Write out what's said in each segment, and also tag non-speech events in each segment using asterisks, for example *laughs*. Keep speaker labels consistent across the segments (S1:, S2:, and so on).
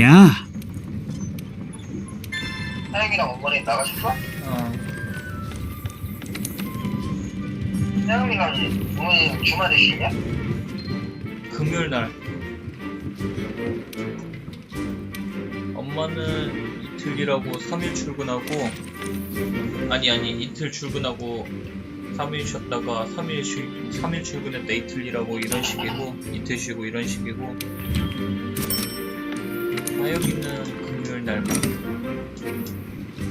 S1: 야,
S2: 사장님이랑 어머니 나가셨어?
S3: 어,
S2: 사장님이랑 어머니 주말에 쉬냐?
S3: 금요일 날. 엄마는 이틀 일하고 3일 출근하고, 아니, 아니, 이틀 출근하고 3일 쉬었다가 3일 쉬, 3일 출근했다 이틀 일하고 이런 식이고, 이틀 쉬고 이런 식이고, 하영이는 금요일 날만.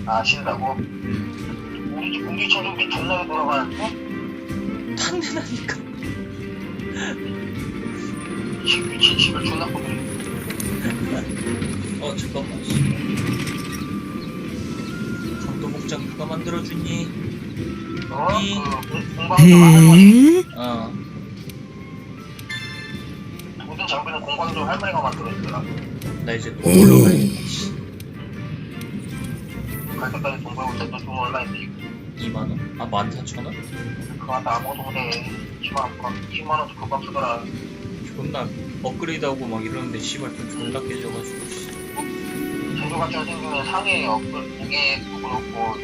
S2: 아 쉰다고?
S3: 음,
S2: 우리 집 우리 청소기 존나게 돌아가는데
S3: 탄내나니까.
S2: 집 미친 집을 존나 보내.
S3: 어, 잠깐만. 강도복장 누가 만들어주니?
S2: 어?
S3: 이-
S2: 그 공- 공방도 거지.
S1: 에?
S3: 어.
S2: 모든 장비는 공방도 할머니가 만들어주더라.
S3: 나 이제 또.
S2: 갈 때까지 돈 벌고 있어. 또돈 얼마인데
S3: 2만원? 아, 14,000원?
S2: 그거 갖다 아무것도 못해. 10만 원, 10만 원도 금방 쓰더라.
S3: 존나 업그레이드하고 막 이러는데 씨발 좀 존나 깨져가지고 씨.
S2: 정도 같은 거 생기면 상해 업글 무게도 그렇고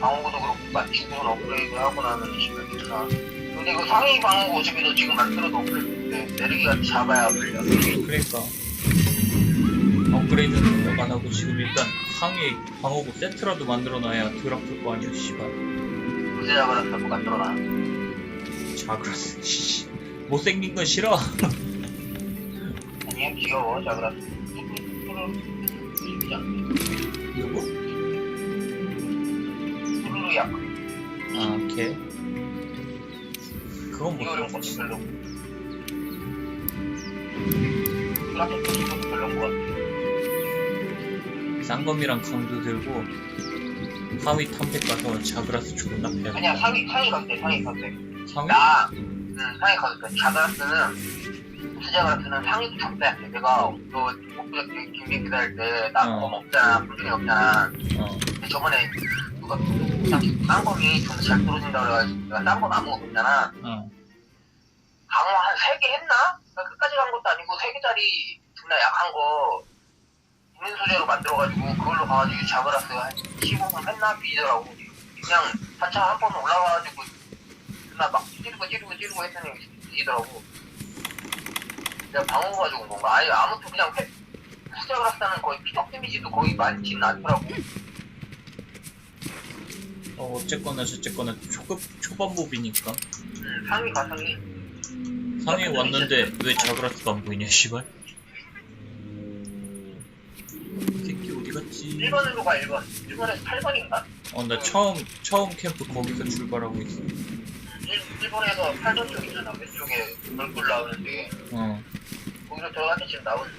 S2: 방어구도 그렇고 맞추고는 업그레이드 하고 나면 씨발 괜찮아. 근데 그 상위 방어구 어차피 지금 만들어도 업그레이드인데 내리기가 잡아야 걸려.
S3: 그러니까 업그레이드는 안 하고 지금 일단 상위 방어구 세트라도 만들어놔야 덜 아플 거 아니야 씨발
S2: 그새 잡아놨다고 만들어놔.
S3: 자그라스 씨 못생긴 건 싫어
S2: 아니 귀여워 자그라.
S3: 누구?
S2: 뚜루루야.
S3: 아 걔 그건
S2: 이거 이런
S3: 뭐
S2: 것도 별로. 같은 것도 별로인 것 같아.
S3: 쌍검이랑 강도 들고 하위 탐색 가서 자그라스 존나 패야
S2: 아니야 상위 상위 갔대 상위 갔대.
S3: 상위?
S2: 나, 응, 상위 갔대. 자그라스는 수자그라스는 상위도 잡아야 돼. 내가 너 목표적 김빈 기다릴 때나
S3: 어.
S2: 그거 없잖아. 분중이 없잖아.
S3: 어
S2: 근데 저번에 누가 그냥 쌍검이 존나 잘 떨어진다 그래가지고 내가 쌍검 아무것도 없잖아.
S3: 어.
S2: 강호 한 3개 했나? 나 끝까지 간 것도 아니고 3개짜리 존나 약한 거 있는 소재로 만들어가지고 그걸로 가가지고 한 15분 했나 비더라고 그냥 한참 한 번 올라가가지고 존나 막 찌르고 찌르고 찌르고 했더니 이더라고 내가 방어 가지고 온 건가? 아니 아무튼 그냥 회, 수자그라스는 거의 피덕 데미지도 거의 많지는 않더라고.
S3: 어, 어쨌거나 저쨌거나 초급 초반부비니까.
S2: 음, 상위 가상이
S3: 상위 왔는데 왜 자그라스가 안 보이냐 씨발. 이 새끼 어디 갔지?
S2: 1번으로 가 1번 1번에서 8번인가?
S3: 어 나 처음 처음 캠프 거기서 출발하고 있어.
S2: 일, 일본에서 팔던 쪽 있잖아. 왼쪽에 얼굴 나오는데.
S3: 어.
S2: 거기서 들어갔는데 지금 나오는데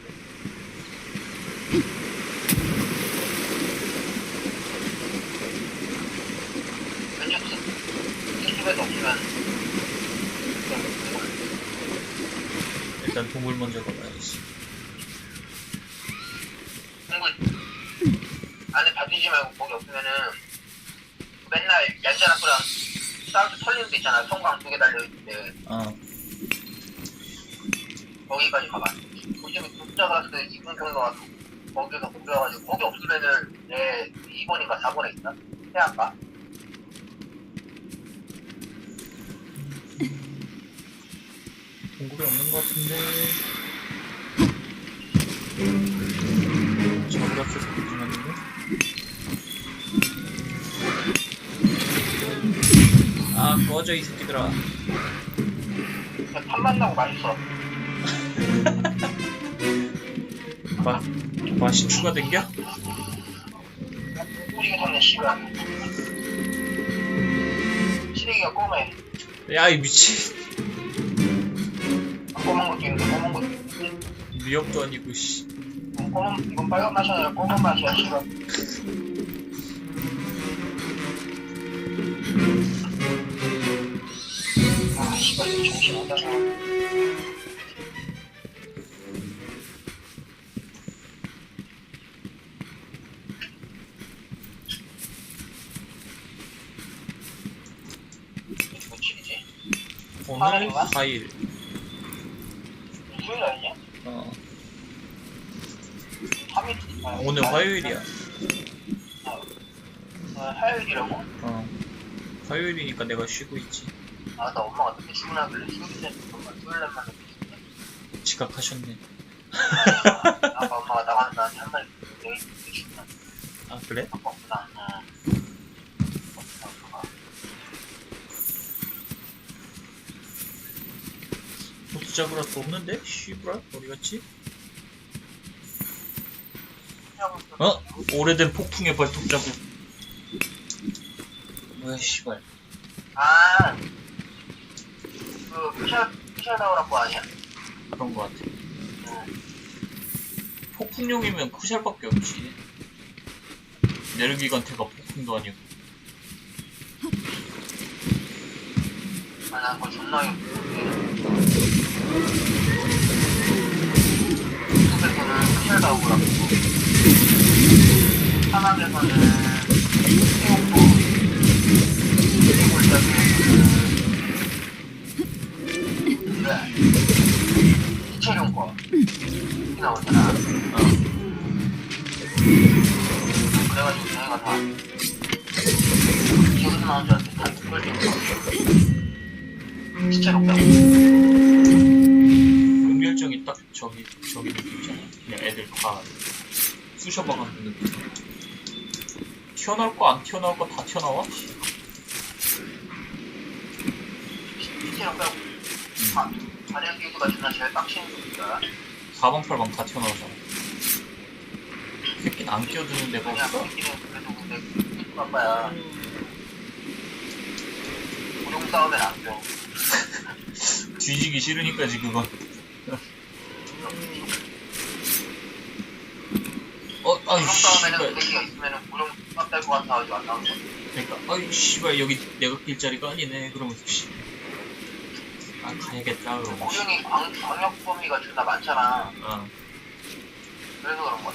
S2: 이쪽에서 없으면
S3: 일단 동물 먼저 가봐야지
S2: 공구 안에 봐주지 말고 거기 없으면은 맨날 얀자라프랑 사우스 털리는 데 있잖아 성광 두 개 달려있는데
S3: 어
S2: 거기까지 가봐. 독자가 그 이분 정도 와서 거기서 공부해가지고 거기 없으면은 내 2번인가 4번에 있다. 해안가?
S3: 동굴이 없는 것 같은데 소리 좀 나는데? 아 꺼져 이 새끼들아
S2: 탐만 나고 맛있어.
S3: 마, 맛이 추가된겨?
S2: 뿌리게 탔네 씨발. 시래기가 꼬매.
S3: 야, 이 미친.
S2: 꼬만
S3: 미역도 아니고, 씨.
S2: 어, 이건 빨간 맛이 아니라 꼬만 맛이야, 씨발. 아, 씨발, 정신
S3: 안
S2: 나잖아. 8, 거야?
S3: 4일.
S2: 일요일 아니야?
S3: 어.
S2: 3일. 아,
S3: 오늘 화요일이야.
S2: 아, 아, 화요일이라고?
S3: 어. 화요일이니까 내가 쉬고 있지.
S2: 아, 나 엄마가 어떻게 출근하길래 휴일날 잠깐만 토요일날만
S3: 지각하셨네. *laughs* 잡으러 또 없는데? 씨부라? 어디 갔지? 어? 오래된 폭풍의 발톱 자국. 뭐야, 씨발.
S2: 아, 그 피셜 피셜 나오라고 아니야?
S3: 그런 거 같아.
S2: 응.
S3: 폭풍용이면 쿠샬밖에 없지. 내르기관테가 폭풍도 아니고.
S2: 아, 난 그거 존나 예쁘는 산악에서는 태국도 태국 시작에서는 그래. 이채용 거. 이 나오잖아.
S3: 어.
S2: 그래가지고 저희가 다 기어서 나온 줄 알았는데 다 그걸 좀
S3: 응결정이 딱 저기, 저기 느낌 있잖아. 그냥 애들 다 쑤셔박은 느낌. 튀어나올 거 안 튀어나올 거 다 튀어나와? 씨.
S2: 시체로 빼고 아, 자리에 기구가 존나 제일 빡치는 거니까
S3: 사방팔방 다 튀어나오잖아. 새끼는 안 끼어드는 데가
S2: 그냥
S3: 없어?
S2: 우리끼리는 그래도 근데 기구 아빠야 고용 싸움엔 안 껴. *laughs*
S3: 뒤지기 싫으니까지 그건. 어, 아이 씨발.
S2: 있으면은 같아가지고 안 나오는 거야.
S3: 그러니까 아이 씨발 여기 내가 낄 자리가 아니네. 그러면서 씨. 아 가야겠다. 그러고. 씨.
S2: 고용이 광, 광역 범위가 존나 많잖아.
S3: 아
S2: 그래서 그런 거야.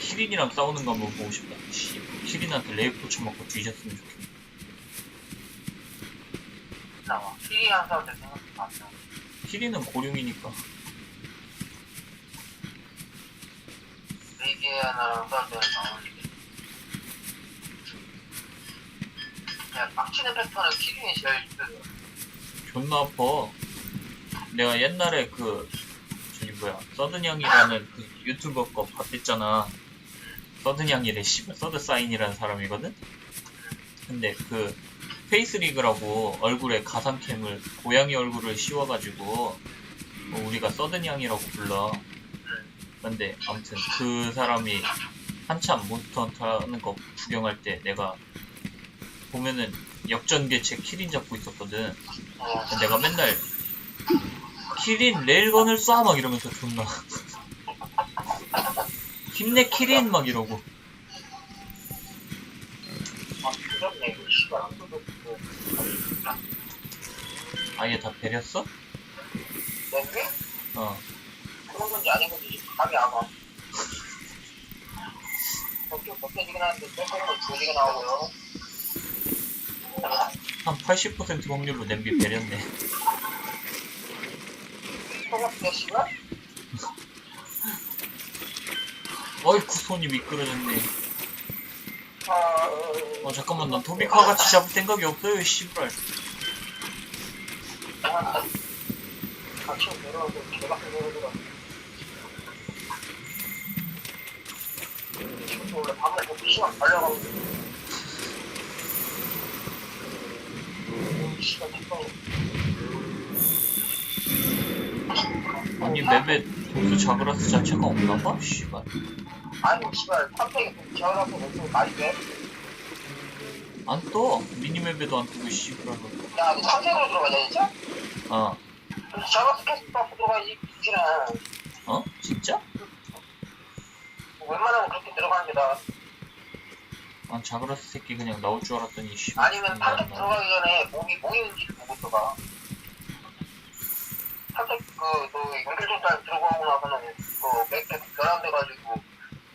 S3: 키린이랑 싸우는 거 한번 보고 싶다. 씨. 키린한테 레이프 쳐먹고 뒤졌으면 좋겠네.
S2: 나와. 피리 한 사람들 생각도 안 나.
S3: 키린은 고룡이니까.
S2: 그냥 빡치는 패턴은 키링이 제일 힘들어.
S3: 존나 아파. 내가 옛날에 그 저기 뭐야 서든양이라는 그 유튜버 거 봤댔잖아. 서든양이래 씨발 서드 사인이라는 사람이거든. 근데 그 페이스리그라고 얼굴에 가상캠을 고양이 얼굴을 씌워가지고 뭐 우리가 서든양이라고 불러. 근데 아무튼 그 사람이 한참 몬스터 헌터 하는 거 구경할 때 내가 보면은 역전개체 키린 잡고 있었거든.
S2: 어,
S3: 내가 맨날 키린 레일건을 쏴 막 이러면서 존나 *laughs* 힘내 키린 막 이러고
S2: 아.
S3: 아예 다 베렸어?
S2: 냄새?
S3: 어
S2: 그런 건지 아닌 건지 감이 안 와. 좀 벗겨지긴 하는데 빼꼼은 조지가 나오고요.
S3: 한 80% 확률로 냄비
S2: 씨발?
S3: 어이쿠 손이 미끄러졌네
S2: 아,
S3: 어 잠깐만 난 토비카 같이 잡을 생각이 없어요 씨발
S2: 아, 같이 내려와서 개밖에 내려들어. 지금 원래 밤에 그 시간 달려가고.
S3: 아니 맵에 보스 자그라스 자체가 없나봐 씨발
S2: 아니, 씨발, 탐색이 지어갖고 왼쪽 말이 돼?
S3: 안 떠 미니맵에도 안 뜨고 씨발
S2: 야, 너 탐색으로 들어가냐, 진짜?
S3: 어
S2: 자바스 캐스터 들어가야지, 미치는.
S3: 어? 진짜?
S2: 웬만하면 그렇게 들어가는 게나 아.
S3: 아 자그라스 새끼 그냥 나올 줄 알았더니 씨발
S2: 아니면
S3: 존나
S2: 탐색
S3: 안 나와.
S2: 들어가기 전에 몸이 모이는지를 보고 들어가. 탐색 그, 그, 연결전단 들어가고 나서는 그, 맥주 변환돼가지고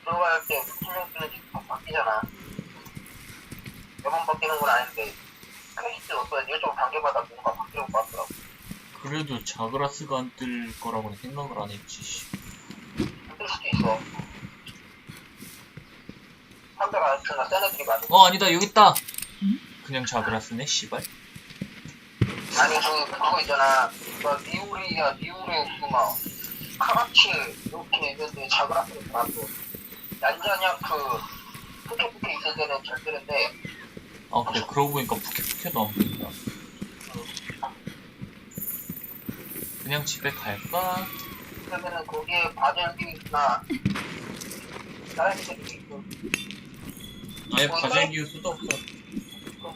S2: 들어갈 때 신경 쓰는지 다 바뀌잖아. 매번 바뀌는 건 아닌데, 퀘스트 어떤 일정 단계마다 뭔가 바뀌고 같더라고.
S3: 그래도 자그라스가 안 뜰 거라고는 생각을 안 했지. 씨.
S2: 뜰 수도 있어. 상대가 존나 센 애들이 많은
S3: 어 아니다 여기 있다. 그냥 자그라스네 씨발.
S2: 아니 그 그거 있잖아 그 니우리야 니우레우스 막 카라치 이렇게 있는데 자그라스는 나도 얀자냐 그 푸케푸케 있을 때는 잘 뜨는데
S3: 아 그래 그러고 보니까 푸케푸케도 안 보인다. 그냥 집에 갈까?
S2: 그러면은 거기에 바젤기나 다른 애들이 있고
S3: 아예 바젤기우 수도 없어.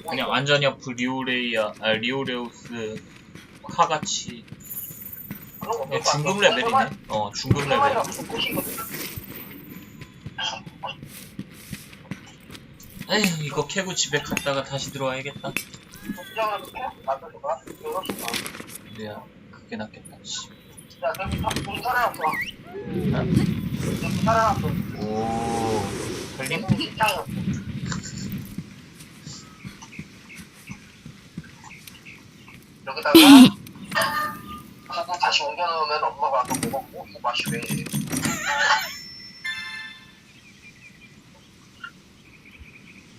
S3: 그냥 안자냐프 리오레이아 아 리오레우스 카가치 그냥 중급 레벨이네. 어 중급 레벨. 에휴 이거 캐고 집에 갔다가 다시 들어와야겠다. 뭐야 그게 낫겠다. 씨.
S2: 야, 다 우리 살아났어. 여기 살아났어. 오내
S3: 걸림?
S2: 몸이 식당이었어. 여기다가 *laughs* 그거 다시 옮겨놓으면 엄마가 아까 먹었고 이거 맛이 왜 이래?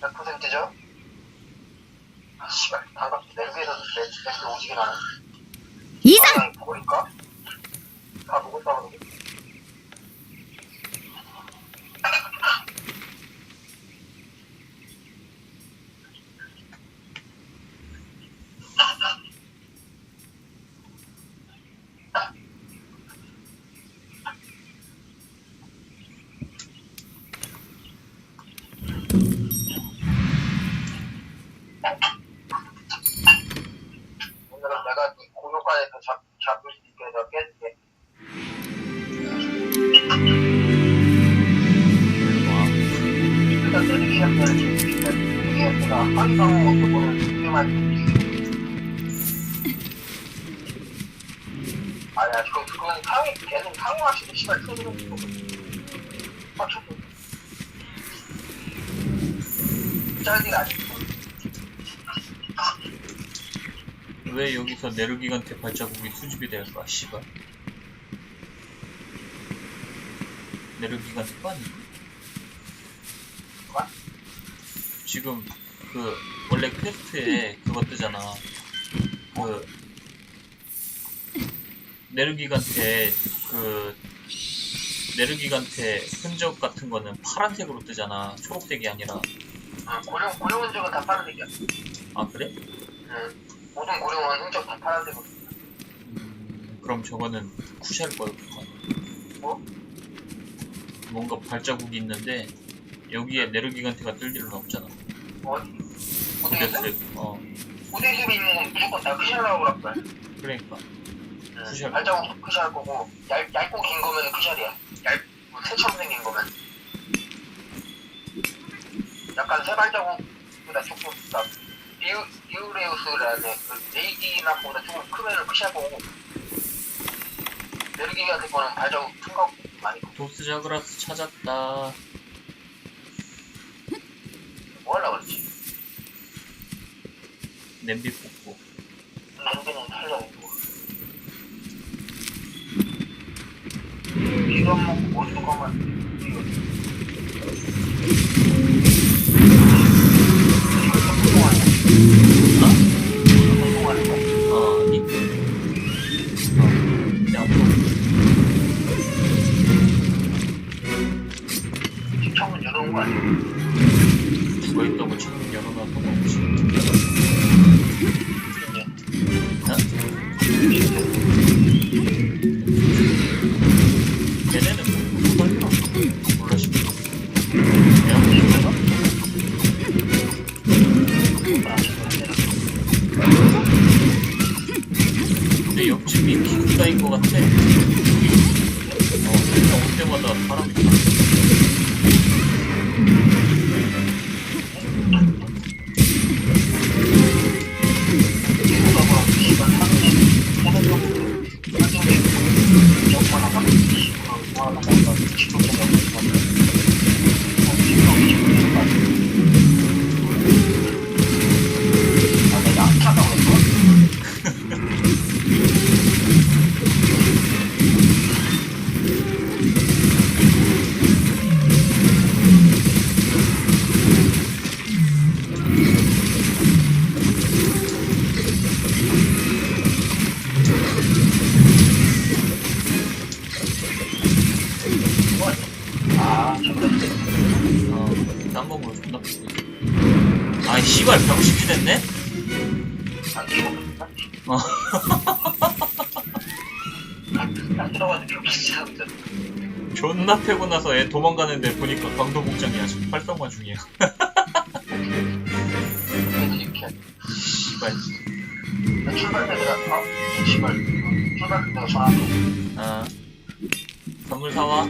S2: 몇 퍼센트죠? 아 씨발 방금 냄비에서 냄비 냄비 오지게 나네. 이상. 버릴까? 다 먹었다 그러게.
S3: 왜 여기서 네르기간테 발자국이 수집이 될까, 씨발. 아니고.
S2: 뭐?
S3: 지금, 그, 원래 퀘스트에 그거 뜨잖아. 그, 네르기간테, 그, 네르기간테 흔적 같은 거는 파란색으로 뜨잖아. 초록색이 아니라.
S2: 응, 고령, 고령 흔적은 다 파란색이야.
S3: 아, 그래?
S2: 응. 모든 고령은 흔적 다 파란색으로.
S3: 음, 그럼 저거는 쿠샬 거였구만.
S2: 뭐?
S3: 뭔가 발자국이 있는데 여기에 네르기간테가 뜰 일은 없잖아.
S2: 어디?
S3: 그랬을 어
S2: 고대집에 있는 건 무조건 다 크샬이라고 그럴 거야.
S3: 그러니까 크샬.
S2: 발자국 크샬 거고 얇, 얇고 긴 거면 크샬이야. 얇, 뭐 새처럼 생긴 거면. 약간 새 발자국보다 조금 나 리우, 리우레우스라는 그 네이기나보다 조금 크면은 크샬 거고 메르기 같은 거는 발자국 큰 거 많이 고
S3: 도스 자그라스 찾았다.
S2: 뭐 하려고 그랬지?
S3: 냄비 뽑고.
S2: 냄비는 틀려 있고 이거 먹고 가만 이거
S3: 아 아니. 어 그냥 앞으로.
S2: 창문 열어놓은 거 아니야?
S3: 죽어 있다고 창문 열어놔서 먹지. 어? wala na kami wala Thank you.
S2: 안 끼고
S3: 어. 존나 패고 나서 애 도망가는데 보니까 강도 복장이야. 지금 활성화 중이야. 씨발.
S2: 어? 전화할게
S3: 아. 선물 사와.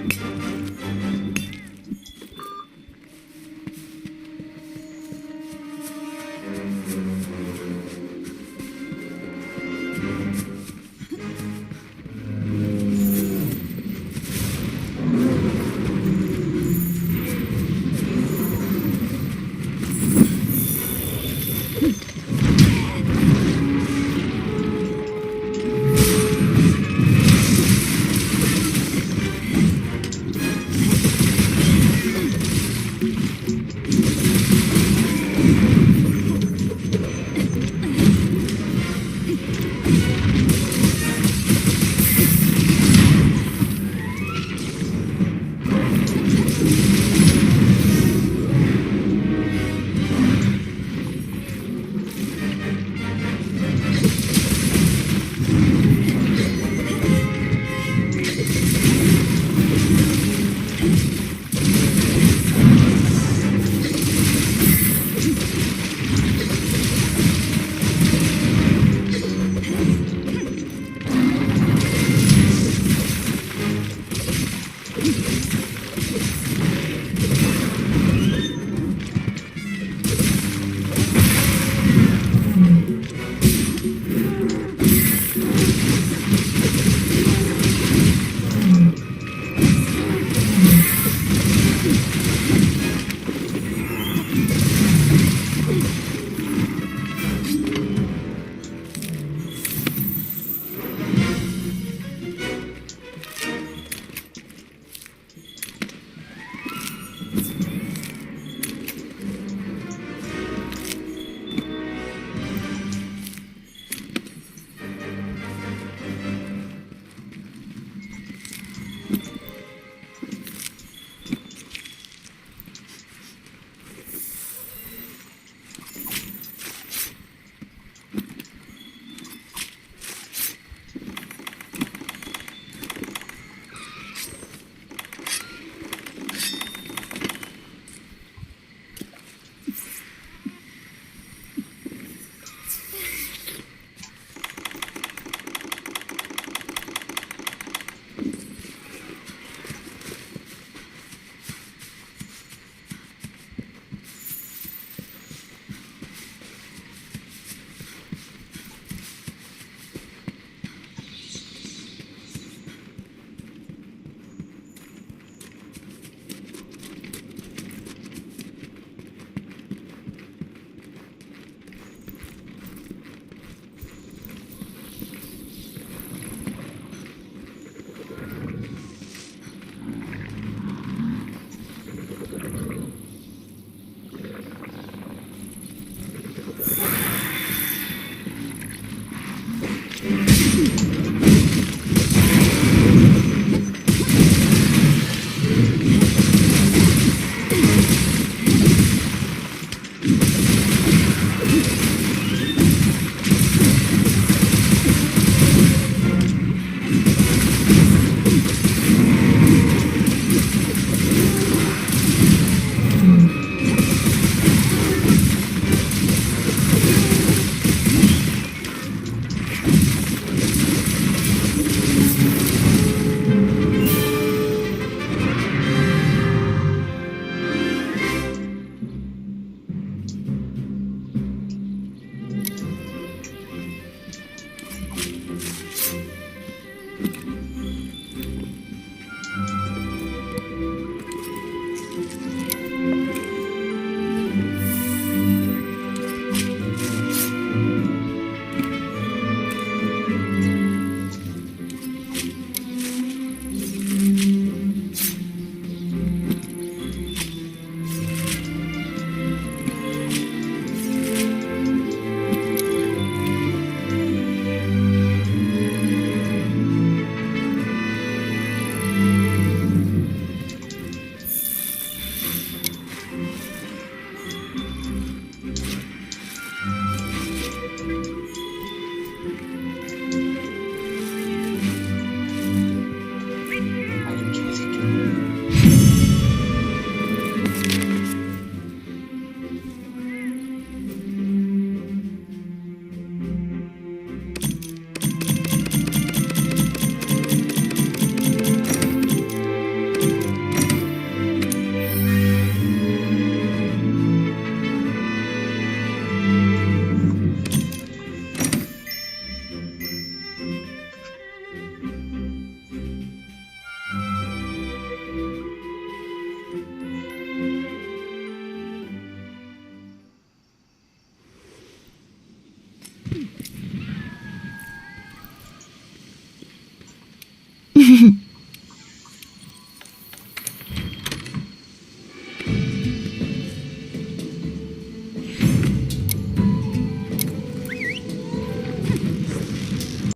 S3: you